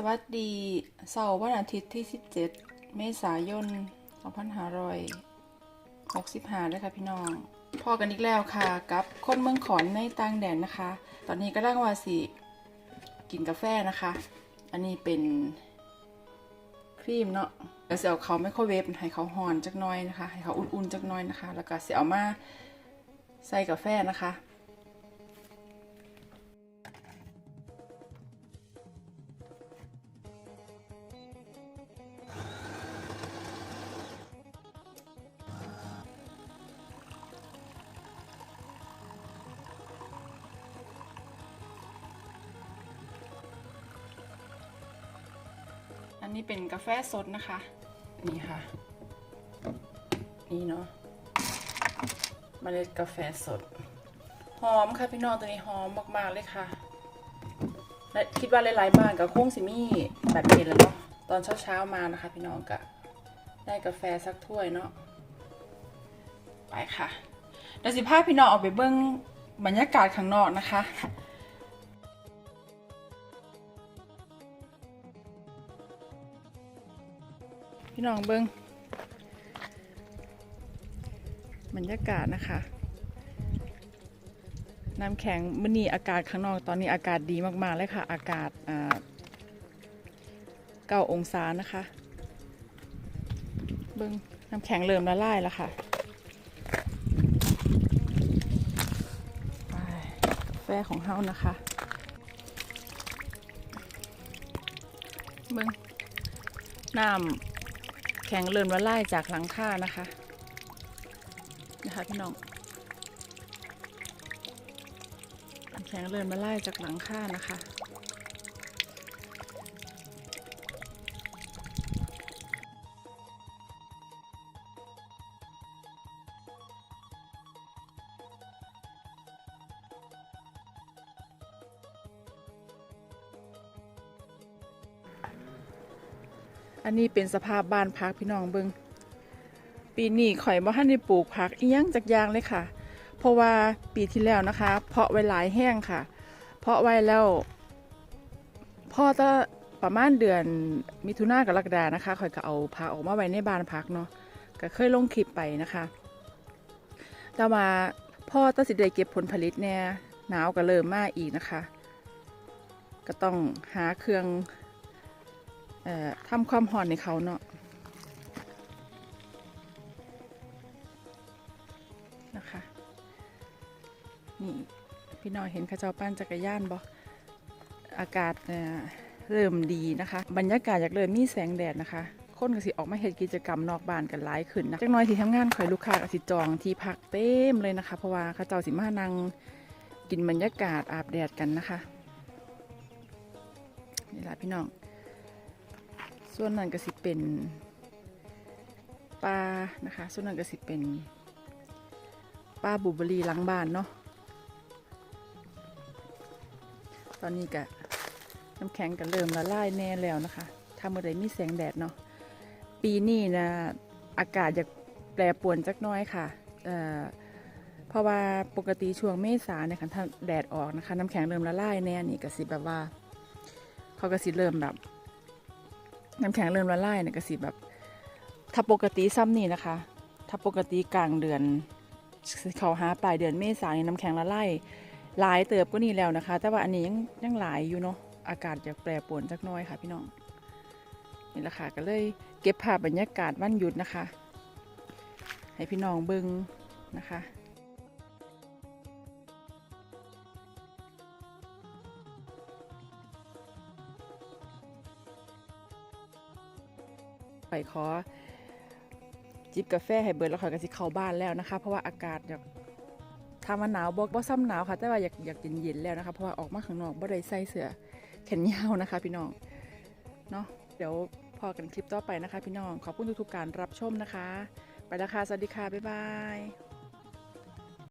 สวัสดีเสาร์วันอาทิตย์ที่ 17 เมษายน 2565ด้วยค่ะพี่น้อง พอกันอีกแล้วค่ะ กับคนเมืองขอนในต่างแดนนะคะ ตอนนี้ก็ร่างว่าสิ กินกาแฟนะคะ อันนี้เป็นครีมเนาะแล้วเสียเอาเขาไมโครเวฟให้เขาหอนจักน้อยนะคะ ให้เขาอุ่นๆจักน้อยนะคะ แล้วก็เสียเอามาใส่กาแฟนะคะ อันนี้เป็นกาแฟสดนะคะ นี่ค่ะ นี่เนาะเมล็ดกาแฟสด หอมค่ะพี่น้องตัวนี้หอมมากๆเลยค่ะ และคิดว่าหลายๆบ้านกับโค้งสิมี่แบบนี้แล้วเนาะตอนเช้าๆมานะคะ พี่น้องกะได้กาแฟสักถ้วยเนาะไปค่ะเดี๋ยวสิพาพี่น้องออกไปเบิ้งบรรยากาศข้างนอกนะคะ พี่น้องเบิ้งบรรยากาศนะคะ น้ำแข็งมื่อนี้อากาศข้างนอกตอนนี้อากาศดีมากๆเลยค่ะ อากาศเก้าองศานะคะ เบิ้งน้ำแข็งเริ่มละลายแล้วค่ะแฟของเฮานะคะ เบิ้งน้ำ แข็งเริ่มละลาจากหลังคานะคะ นะคะพี่น้องแข็งเริ่มาไลาจากหลังคานะคะ อันนี้เป็นสภาพบ้านพักพี่น้องเบิงปีนี้ข่อยบ่ทันได้ปลูกผักอียังจักยางเลยค่ะ เพราะว่าปีที่แล้วนะคะ เพาะไว้หลายแห้งค่ะ เพาะไว้แล้วพ่อจะประมาณเดือนมิถุนากรกฎานะคะข่อยก็เอาผักออกมาไว้ในบ้านพักเนาะก็เคยลงคลิปไปนะคะแต่ว่าพ่อตัดสิได้เก็บผลผลิตเนี่ยหนาวก็เริ่มมาอีกนะคะ ก็ต้องหาเครื่อง ทำความหอนในเขาเนาะนะคะนี่พี่น้อยเห็นข้าเจ้าปั้นจักรยานบ่อากาศเเริ่มดีนะคะ บรรยากาศอยากเริ่มมีแสงแดดนะคะคนก็สิออกมาเฮ็ดกิจกรรมนอกบ้านกันหลายขึ้นนะจักน้อยที่ทำงานข่อยลูกค้าก็สิจองที่พักเต็มเลยนะคะ เพราะว่าเขาเจ้าสิมานั่งกินบรรยากาศอาบแดดกันนะคะนี่แหละพี่น้อง ส่วนนั้นก็สิเป็นปลานะคะ ส่วนนั้นก็สิเป็นปลาบุบรีหลังบ้านเนาะ ตอนนี้ก็น้ำแข็งก็เริ่มละลายแน่แล้วนะคะ ถ้าเมื่อใดมีแสงแดดเนาะ ปีนี้นะอากาศจะแปรปรวนจักน้อยค่ะเอ่เพราะว่าปกติช่วงเมษาเนี่ยค่ะถ้าแดดออกนะคะ น้ำแข็งเริ่มละลายแน่นี่ก็สิแบบว่า เขาก็สิเริ่มแบบ น้ำแข็งเริ่มละลายเนี่ยก็สิแบบ ถ้าปกติซ้ำนี่นะคะ ถ้าปกติกลางเดือน เขาหาปลายเดือนเมษายนน้ำแข็งละลายหลายเติบก็นี่แล้วนะคะ แต่ว่าอันนี้ยังยังหลายอยู่เนาะอากาศจะแปรปรวนจักน้อยค่ะพี่น้องนี่แหละค่ะก็เลยเก็บภาพบรรยากาศวันหยุดนะคะ ให้พี่น้องเบิ่งนะคะ ข่อยขอ จิบกาแฟให้เบิร์ดแล้วข่อยก็สิเข้าบ้านแล้วนะคะ เพราะว่าอากาศอยากทำมันหนาวบอกบ่ซ้ำหนาวค่ะ แต่ว่าอยากอยากเย็นๆแล้วนะคะ เพราะว่าออกมาข้างนอกบ่ได้ใส่เสื้อแขนยาวนะคะ พี่น้องเนาะเดี๋ยวพอกันคลิปต่อไปนะคะ พี่น้องขอบคุณทุกๆการรับชมนะคะ ไปแล้วค่ะสวัสดีค่ะบ๊ายบาย